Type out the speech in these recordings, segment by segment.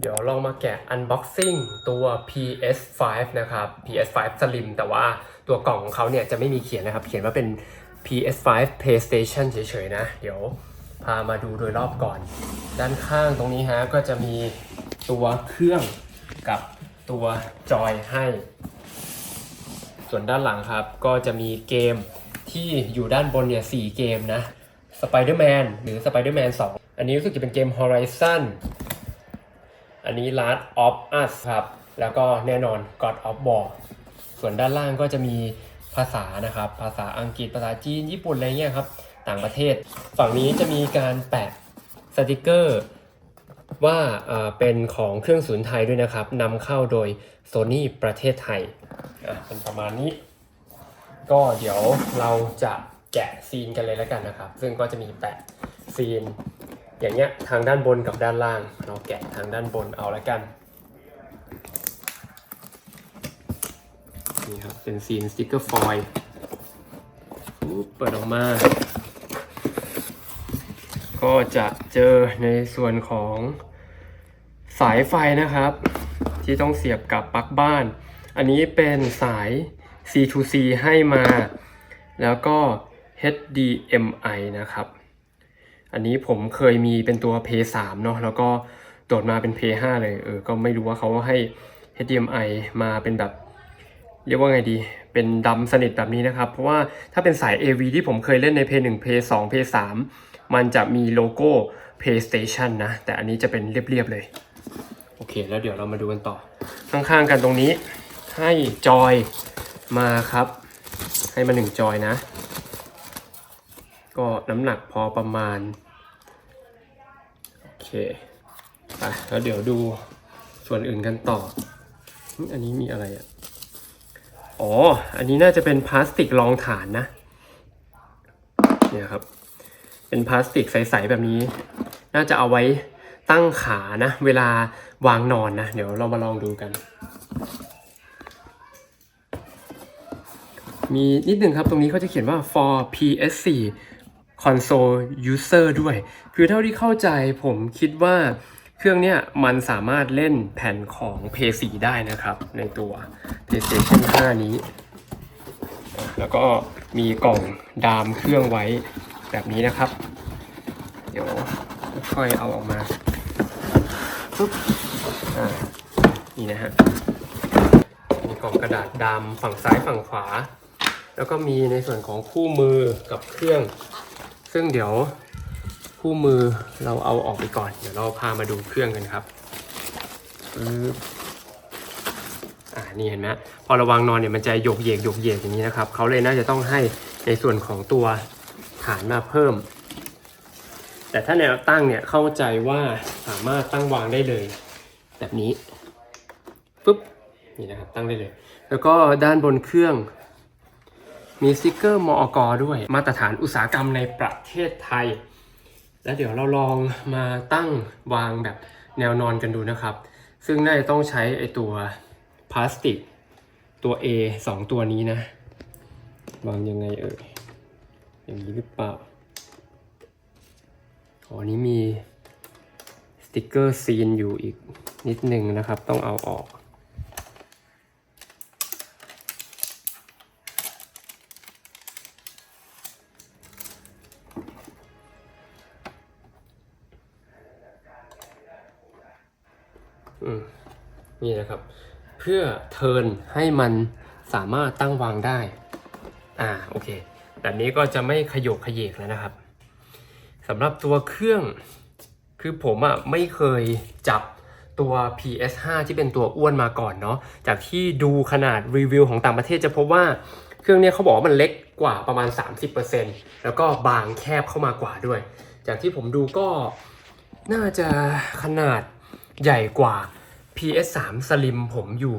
เดี๋ยวลองมาแกะ unboxing ตัว PS5 นะครับ PS5 Slim แต่ว่าตัวกล่องของเขาเนี่ยจะไม่มีเขียนนะครับ เขียนว่าเป็น PS5 PlayStation เฉยๆนะ เดี๋ยวพามาดูโดยรอบก่อน ด้านข้างตรงนี้ฮะก็จะมีตัวเครื่องกับตัวจอยให้ ส่วนด้านหลังครับก็จะมีเกมที่อยู่ด้านบนเนี่ย4เกมนะ Spider-Man หรือ Spider-Man 2 อันนี้รู้สึกจะเป็นเกม Horizon อันนี้ Last of Us ครับ แล้วก็แน่นอน God of War ส่วนด้านล่างก็จะมีภาษานะครับ ภาษาอังกฤษ ภาษาจีน ญี่ปุ่นอะไรเงี้ยครับ ต่างประเทศ ฝั่งนี้จะมีการแปะสติกเกอร์ว่าเป็นของเครื่องศูนไทยด้วยนะครับนำเข้าโดย Sony ประเทศไทยเป็นประมาณนี้ ก็เดี๋ยวเราจะแกะซีนกันเลยแล้วกันนะครับ ซึ่งก็จะมีแปะซีน อย่างเงี้ยทางด้านบนกับด้านล่าง เราแกะทางด้านบนเอาล้วกันนี่ครับเป็นซีนสติกเกอร์ฟอยล์เปิดออกมา ก็จะเจอในส่วนของสายไฟนะครับ ที่ต้องเสียบกับปลั๊กบ้าน อันนี้เป็นสาย C2C ให้มา แล้วก็ HDMI นะครับ อันนี้ผมเคยมีเป็นตัว p 3เนาะแล้วก็โดดมาเป็น p 5เลยเออก็ไม่รู้ว่าเขาให้ HDMI มาเป็นแบบ เรียกว่าไงดีเป็นดำสนิทแบบนี้นะครับ เพราะว่าถ้าเป็นสาย AV ที่ผมเคยเล่นใน p 1 p 2 p 3มันจะมีโลโก้ PlayStation นะ แต่อันนี้จะเป็นเรียบๆเลย โอเค แล้วเดี๋ยวเรามาดูกันต่อ ข้างๆกันตรงนี้ให้จอยมาครับ ให้มาหนึ่งจอยนะ ก็น้ำหนักพอประมาณ โอเคไปแล้วเดี๋ยวดูส่วนอื่นกันต่อ อันนี้มีอะไรอะ อ๋อ อันนี้น่าจะเป็นพลาสติกรองฐานนะ เนี่ยครับ เป็นพลาสติกใสๆแบบนี้ น่าจะเอาไว้ตั้งขานะ เวลาวางนอนนะ เดี๋ยวเรามาลองดูกัน มีนิดนึงครับ ตรงนี้เขาจะเขียนว่า for PS4 console user ด้วย คือเท่าที่เข้าใจผมคิดว่าเครื่องเนี้ยมันสามารถเล่นแผ่นของ PS4 ได้นะครับ ในตัว PlayStation 5 นี้ แล้วก็มีกล่องดามเครื่องไว้แบบนี้นะครับ เดี๋ยวค่อยเอาออกมาปุ๊บอ่านี่นะฮะมีกล่องกระดาษดำฝั่งซ้ายฝั่งขวา แล้วก็มีในส่วนของคู่มือกับเครื่อง ซึ่งเดี๋ยวคู่มือเราเอาออกไปก่อน เดี๋ยวเราพามาดูเครื่องกันครับอ่านี่เห็นไหมพอระวังนอนเนี่ยมันจะโยกเยกโยกเยกอย่างนี้นะครับเขาเลยน่าจะต้องให้ในส่วนของตัวฐานมาเพิ่ม แต่ถ้าแนวตั้งเนี่ยเข้าใจว่าสามารถตั้งวางได้เลย แบบนี้ปุ๊บนี่นะครับตั้งได้เลย แล้วก็ด้านบนเครื่อง มีสติกเกอร์มอกด้วยมาตรฐานอุตสาหกรรมในประเทศไทย แล้วเดี๋ยวเราลองมาตั้งวางแบบแนวนอนกันดูนะครับ ซึ่งน่าจะต้องใช้ไอตัวพลาสติก ตัว A สองตัวนี้นะ วางยังไงเอ่ยอย่างนี้หรือเปล่าอ๋อนี้มีสติกเกอร์ซีนอยู่อีกนิดนึงนะครับ ต้องเอาออก นี่นะครับ เพื่อเทินให้มันสามารถตั้งวางได้ อ่าโอเค แบบนี้ก็จะไม่ขยกขยเยกแล้วนะครับสำหรับตัวเครื่องคือผมอะไม่เคยจับตัว PS5 ที่เป็นตัวอ้วนมาก่อนเนาะจากที่ดูขนาดรีวิวของต่างประเทศจะพบว่าเครื่องเนี้ยเขาบอกว่ามันเล็กกว่าประมาณ 30%แล้วก็บางแคบเข้ามากว่าด้วย จากที่ผมดูก็น่าจะขนาด ใหญ่กว่า PS3 Slim ผมอยู่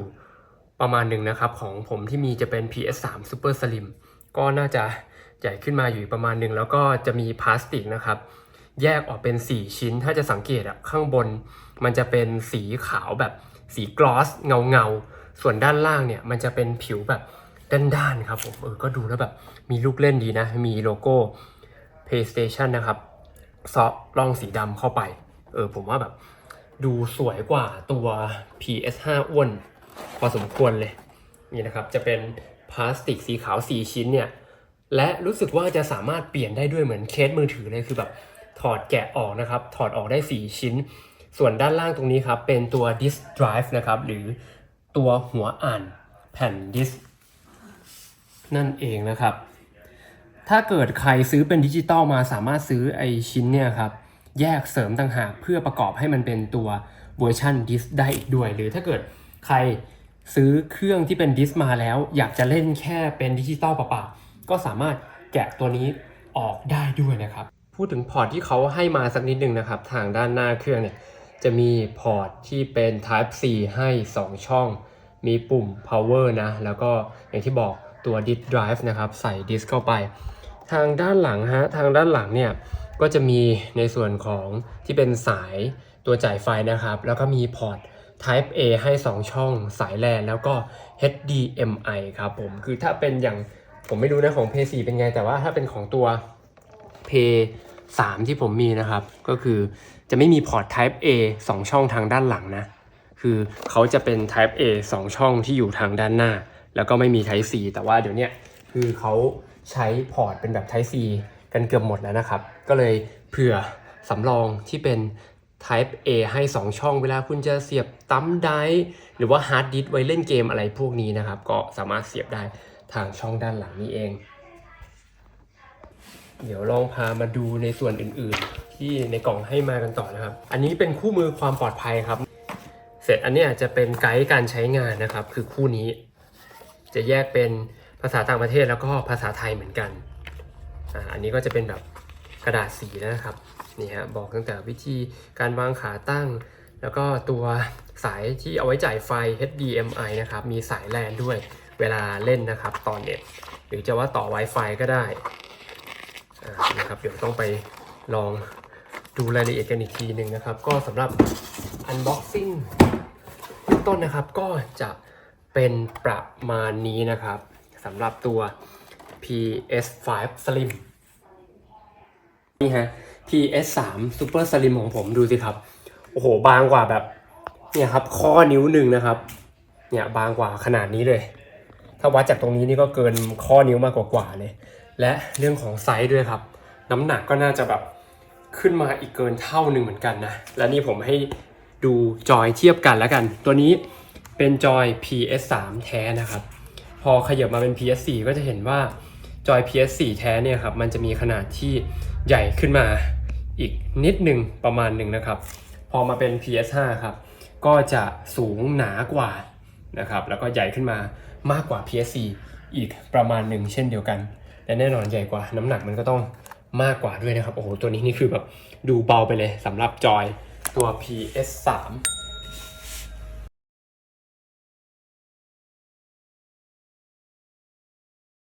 ประมาณหนึ่งนะครับ ของผมที่มีจะเป็น PS3 Super Slim ก็น่าจะใหญ่ขึ้นมาอยู่ประมาณหนึ่งแล้วก็จะมีพลาสติกนะครับ แยกออกเป็น 4 ชิ้นถ้าจะสังเกตอะข้างบน มันจะเป็นสีขาวแบบสีกลอสเงาเงาๆส่วนด้านล่างเนี่ยมันจะเป็นผิวแบบด้านๆครับผมเออก็ดูแล้วแบบมีลูกเล่นดีนะ มีโลโก้ PlayStation นะครับซอร่องสีดำเข้าไป เออผมว่าแบบ ดูสวยกว่าตัว PS5 อ้วนพอสมควรเลย นี่นะครับจะเป็นพลาสติกสีขาว 4 ชิ้นเนี่ย และรู้สึกว่าจะสามารถเปลี่ยนได้ด้วยเหมือนเคสมือถือเลยคือแบบถอดแกะออกนะครับ ถอดออกได้ 4 ชิ้น ส่วนด้านล่างตรงนี้ครับ เป็นตัว disk drive นะครับ หรือตัวหัวอ่านแผ่นดิสนั่นเองนะครับ ถ้าเกิดใครซื้อเป็นดิจิตอลมาสามารถซื้อไอชิ้นเนี่ยครับ แยกเสริมต่างหากเพื่อประกอบให้มันเป็นตัวเวอร์ชันดิสได้อีกด้วย หรือถ้าเกิดใครซื้อเครื่องที่เป็นดิสมาแล้ว อยากจะเล่นแค่เป็นดิจิตอลเปล่าๆก็สามารถแกะตัวนี้ออกได้ด้วยนะครับ พูดถึงพอร์ตที่เขาให้มาสักนิดหนึ่งนะครับ ทางด้านหน้าเครื่องเนี่ยจะมีพอร์ตที่เป็น Type C ให้ 2 ช่อง มีปุ่ม power นะ แล้วก็อย่างที่บอกตัว disk drive นะครับ ใส่ดิสเข้าไป ทางด้านหลังฮะ ทางด้านหลังเนี่ย ก็จะมีในส่วนของที่เป็นสายตัวจ่ายไฟนะครับ แล้วก็มีพอร์ต Type A ให้ 2 ช่องสายแลนแล้วก็ HDMI ครับผม คือถ้าเป็นอย่างผมไม่รู้นะของ p 4เป็นไง แต่ว่าถ้าเป็นของตัว p 3ที่ผมมีนะครับ ก็คือจะไม่มีพอร์ต Type A 2 ช่องทางด้านหลังนะ คือเขาจะเป็น Type A 2 ช่องที่อยู่ทางด้านหน้า แล้วก็ไม่มี Type C แต่ว่าเดี๋ยวนี้คือเขาใช้พอร์ตเป็นแบบ Type C กันเกือบหมดแล้วนะครับ ก็เลยเผื่อสำรองที่เป็น Type A ให้ 2 ช่องเวลาคุณจะเสียบตั้มไดร์หรือว่าฮาร์ดดิสก์ไว้เล่นเกมอะไรพวกนี้นะครับ ก็สามารถเสียบได้ทางช่องด้านหลังนี้เอง เดี๋ยวลองพามาดูในส่วนอื่นๆ ที่ในกล่องให้มากันต่อนะครับ อันนี้เป็นคู่มือความปลอดภัยครับ เสร็จอันเนี้ยจะเป็นไกด์การใช้งานนะครับ คือคู่นี้ จะแยกเป็นภาษาต่างประเทศแล้วก็ภาษาไทยเหมือนกันอ่าอันนี้ก็จะเป็นแบบ กระดาษสีนะครับนี่ฮะบอกตั้งแต่วิธีการวางขาตั้ง แล้วก็ตัวสายที่เอาไว้จ่ายไฟ HDMI นะครับมีสายแลนด้วยเวลาเล่นนะครับตอนเน็ตหรือจะว่าต่อ Wi-Fi ก็ได้นะครับเดี๋ยวต้องไปลองดูรายละเอียดกันอีกทีหนึ่งนะครับ ก็สำหรับ unboxing เบื้องต้นนะครับก็จะเป็นประมาณนี้นะครับสำหรับตัว PS5 Slim นี่ฮะ PS3 Super Slim ของผมดูสิครับ โอ้โห บางกว่าแบบ เนี่ยครับ ข้อนิ้วหนึ่งนะครับ เนี่ยบางกว่าขนาดนี้เลย ถ้าวัดจากตรงนี้นี่ก็เกินข้อนิ้วมากกว่าเลย และเรื่องของไซส์ด้วยครับ น้ำหนักก็น่าจะแบบขึ้นมาอีกเกินเท่าหนึ่งเหมือนกันนะ และนี่ผมให้ดูจอยเทียบกันแล้วกัน ตัวนี้เป็นจอย PS3 แท้นะครับ พอขยับมาเป็น PS4 ก็จะเห็นว่าจอย PS4 แท้เนี่ยครับ มันจะมีขนาดที่ ใหญ่ขึ้นมาอีกนิดหนึ่งประมาณหนึ่งนะครับ พอมาเป็น PS5 ครับ ก็จะสูงหนากว่านะครับ แล้วก็ใหญ่ขึ้นมามากกว่า PS4 อีกประมาณหนึ่งเช่นเดียวกัน และแน่นอนใหญ่กว่าน้ำหนักมันก็ต้องมากกว่าด้วยนะครับ โอ้โห ตัวนี้นี่คือแบบดูเบาไปเลยสำหรับจอยตัว PS3